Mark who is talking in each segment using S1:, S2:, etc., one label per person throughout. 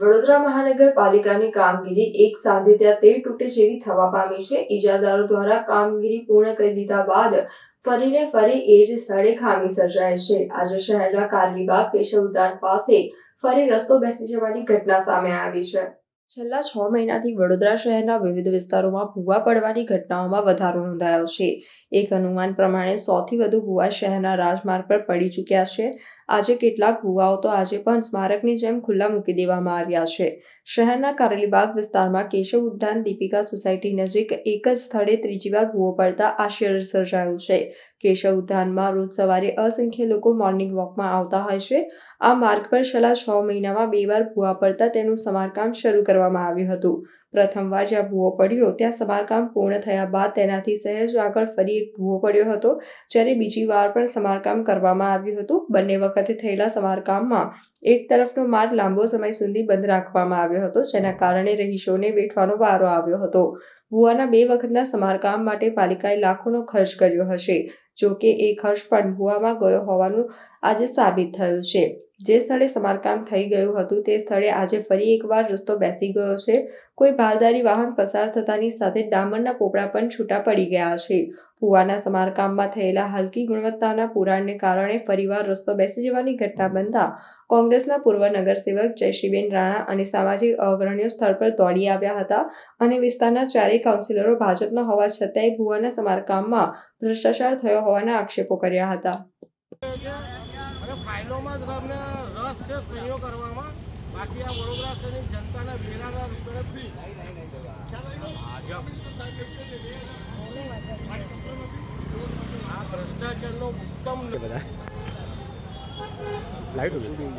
S1: વડોદરા મહાનગરપાલિકાની કામગીરી એક સાથે ત્યાં તે તૂટે જેવી થવા પામી છે. ઇજાદારો દ્વારા કામગીરી પૂર્ણ કરી દીધા બાદ ફરીને ફરી એ જ સ્થળે ખામી સર્જાય છે. આજે શહેરના કારલીબાગ પેશવ ઉદ્યાન પાસે ફરી રસ્તો બેસી જવાની ઘટના સામે આવી છે. છેલ્લા છ મહિનાથી વડોદરા શહેરના વિવિધ વિસ્તારોમાં ભૂવા પડવાની ઘટનાઓમાં વધારો નોંધાયો છે. એક અનુમાન પ્રમાણે સૌથી વધુ ભૂવા શહેરના રાજમાર્ગ પર પડી ચૂક્યા છે. આજે કેટલાક ભૂવાઓ તો આજે પણ સ્મારકની જેમ ખુલ્લા મૂકી દેવામાં આવ્યા છે. શહેરના કારેલીબાગ વિસ્તારમાં કેશવ ઉદ્યાન દીપિકા સોસાયટી નજીક એક જ સ્થળે ત્રીજી વાર ભૂવો પડતા આશ્ચર્ય સર્જાયું છે. કેશવ ઉદ્યાનમાં રોજ સવારે અસંખ્ય લોકો મોર્નિંગ વોકમાં આવતા હોય છે. આ માર્ગ પર છેલ્લા છ મહિનામાં બે વાર ભૂવા પડતા તેનું સમારકામ શરૂ કરવામાં આવ્યું હતું. પ્રથમવાર જ્યાં ભૂવો પડ્યો, ત્યાં સમારકામ પૂર્ણ થયા બાદ તેનાથી સહેજ આગળ ફરી એક ભૂવો પડ્યો હતો, જ્યારે બીજી વાર પણ સમારકામ કરવામાં આવ્યું હતું. બંને વખતે થયેલા સમારકામમાં એક તરફનો માર્ગ લાંબો સમય સુધી બંધ રાખવામાં આવ્યો હતો, જેના કારણે રહીશોને વેઠવાનો વારો આવ્યો હતો. ભુવાના બે વખતના સમારકામ માટે પાલિકાએ લાખોનો ખર્ચ કર્યો હશે જો કે એ ખર્ચ પણ ભુવામાં ગયો હોવાનું આજે સાબિત થયું છે. જે સ્થળે સમારકામ થઈ ગયું હતું તે સ્થળે આજે ફરી એકવાર રસ્તો બેસી ગયો છે. કોઈ ભારદારી વાહન પસાર થતાની સાથે ડામરના પોપડા પણ છૂટા પડી ગયા છે. ભુવાના સમારકામમાં થયેલા હલકી ગુણવત્તાના પુરાણને કારણે ફરીવાર રસ્તો બેસી જવાની ઘટના બનતા કોંગ્રેસના પૂર્વ નગરસેવક જયશ્રીબેન રાણા અને સામાજિક અગ્રણીઓ સ્થળ પર દોડી આવ્યા હતા અને વિસ્તારના ચારેય કાઉન્સિલરો ભાજપના હોવા છતાંય ભુવાના સમારકામમાં ભ્રષ્ટાચાર થયો હોવાના આક્ષેપો કર્યા હતા.
S2: ફાઇલોમાં જ અમને રસ છે સહીઓ કરવામાં. બાકી આ વડોદરા શહેરની જનતાના વેરાના રૂપિયા આ ભ્રષ્ટાચારનો ઉત્તમ
S3: બધા. લાઈટ ઉડી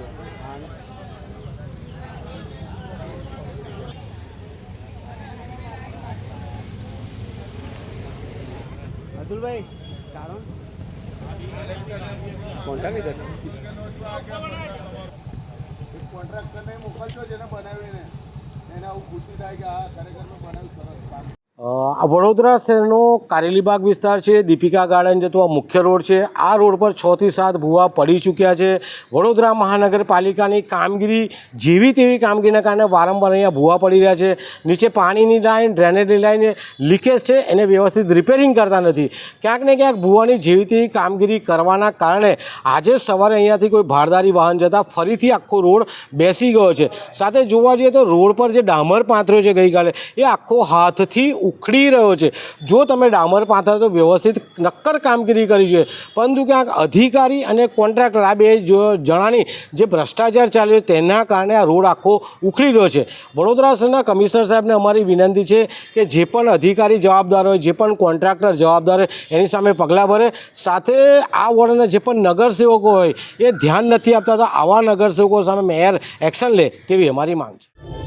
S3: અતુલભાઈ કારણ કોન્ટ્રાક્ટ
S4: કોન્ટ્રાક્ટરને મોકલજો જેને બનાવીને. એને આવું ખુશી થાય કે આ ખરેખર મેં બનાવ્યું સરસ. કામ
S2: વડોદરા શહેરનો કારેલીબાગ વિસ્તાર છે, દીપિકા ગાર્ડન જતો આ મુખ્ય રોડ છે, આ રોડ પર છથી સાત ભૂવા પડી ચૂક્યા છે. વડોદરા મહાનગરપાલિકાની કામગીરી જેવી તેવી કામગીરીના કારણે વારંવાર અહીંયા ભૂવા પડી રહ્યા છે. નીચે પાણીની લાઈન, ડ્રેનેજની લાઈન, લીકેજ છે, એને વ્યવસ્થિત રિપેરિંગ કરતા નથી. ક્યાંક ને ક્યાંક ભૂવાની જેવી તેવી કામગીરી કરવાના કારણે આજે સવારે અહીંયાથી કોઈ ભારદારી વાહન જતાં ફરીથી આખો રોડ બેસી ગયો છે. સાથે જોવા જઈએ તો રોડ પર જે ડામર પાથર્યો છે ગઈકાલે, એ આખો હાથથી ઉખડી રહ્યો છે. જો તમે ડામર પાથર તો વ્યવસ્થિત નક્કર કામગીરી કરી છે પરંતુ ક્યાંક અધિકારી અને કોન્ટ્રાક્ટર, આ બે જણાની જે ભ્રષ્ટાચાર ચાલ્યો તેના કારણે આ રોડ આખો ઉખડી રહ્યો છે. વડોદરા શહેરના કમિશનર સાહેબને અમારી વિનંતી છે કે જે પણ અધિકારી જવાબદાર હોય, જે પણ કોન્ટ્રાક્ટર જવાબદાર હોય, એની સામે પગલાં ભરે. સાથે આ વોર્ડના જે પણ નગરસેવકો હોય, એ ધ્યાન નથી આપતા તો આવા નગરસેવકો સામે મેયર એક્શન લે તેવી અમારી માંગ છે.